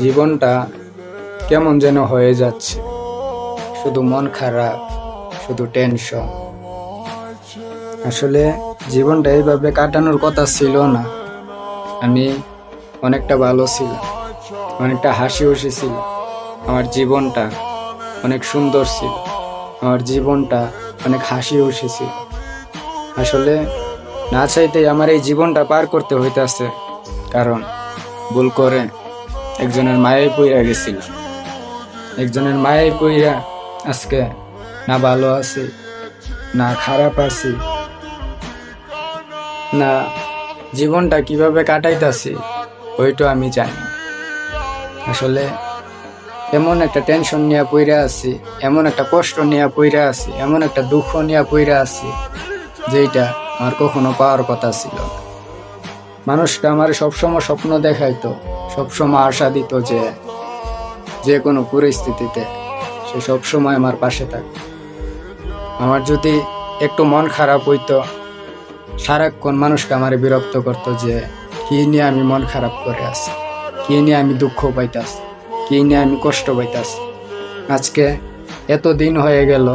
জীবনটা কেমন যেন হয়ে যাচ্ছে। শুধু মন খারাপ, শুধু টেনশন আসলে জীবনটা এইভাবে কাটানোর কথা ছিল না। আমি অনেকটা ভালো ছিলাম, অনেকটা হাসি খুশি ছিল আমার জীবনটা অনেক সুন্দর ছিল, আমার জীবনটা অনেক হাসি খুশি ছিল। আসলে না চাইতেই আমার এই জীবনটা পার করতে হইতাছে, কারণ ভুল করে একজনের মায়ে পইরা গেছিল একজনের মায়ে পইরা আজকে না ভালো আছি, না খারাপ আছি, না জীবনটা কীভাবে কাটাইতাছি, ওইটা আমি জানি আসলে এমন একটা টেনশন নিয়ে পইরা আছি, এমন একটা কষ্ট নিয়ে পইরা আছি, এমন একটা দুঃখ নিয়ে পইরা আছি যেটা আমার কখনো পাওয়ার কথা ছিল না। মানুষটা আমার সবসময় স্বপ্ন দেখাইতো, সবসময় আশা দিত যে যে কোনো পরিস্থিতিতে সে সবসময় আমার পাশে থাকবে। আমার যদি একটু মন খারাপ হইতো, সারাক্ষণ মানুষকে আমার বিরক্ত করতো যে, কি নিয়ে আমি মন খারাপ করে আছি? কি নিয়ে আমি দুঃখ পাইতাছি? কি নিয়ে আমি কষ্ট পাইতাছি? আজকে এত দিন হয়ে গেল,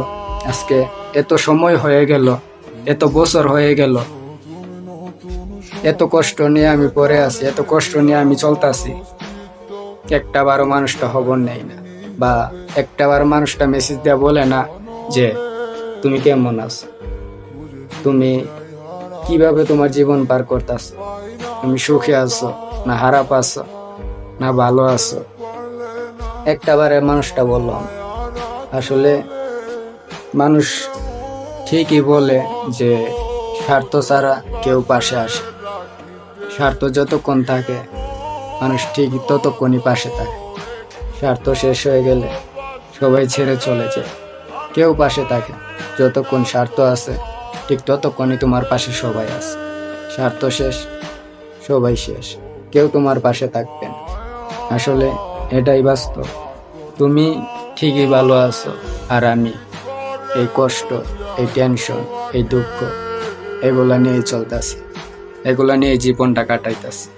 আজকে এত সময় হয়ে গেল, এত বছর হয়ে গেল এত কষ্ট নিয়ে আমি পড়ে আছি, এত কষ্ট নিয়ে আমি চলতাছি। একটা বারো মানুষটা খবর নেই না। বা একটা বার মানুষটা মেসেজ দেওয়া বলে না যে, তুমি কেমন আছো? তুমি কীভাবে তোমার জীবন পার করতেছ? তুমি সুখে আছো না খারাপ আছো না ভালো আছো? একটা বারে মানুষটা বললাম আসলে মানুষ ঠিকই বলে যে, স্বার্থ ছাড়া কেউ পাশে আসে স্বার্থ যতক্ষণ থাকে, মানুষ ঠিক ততক্ষণই পাশে থাকে। স্বার্থ শেষ হয়ে গেলে সবাই ছেড়ে চলে যায়। কেউ পাশে থাকে, যতক্ষণ স্বার্থ আছে, ঠিক ততক্ষণই তোমার পাশে সবাই আছে। স্বার্থ শেষ, সবাই শেষ, কেউ তোমার পাশে থাকবে না। আসলে এটাই বাস্তব। তুমি ঠিকই ভালো আছো, আর আমি এই কষ্ট, এই টেনশন এই দুঃখ, এগুলা নিয়েই চলতেছি। এগুলা নিয়ে জীবনটা কাটাইতেছে।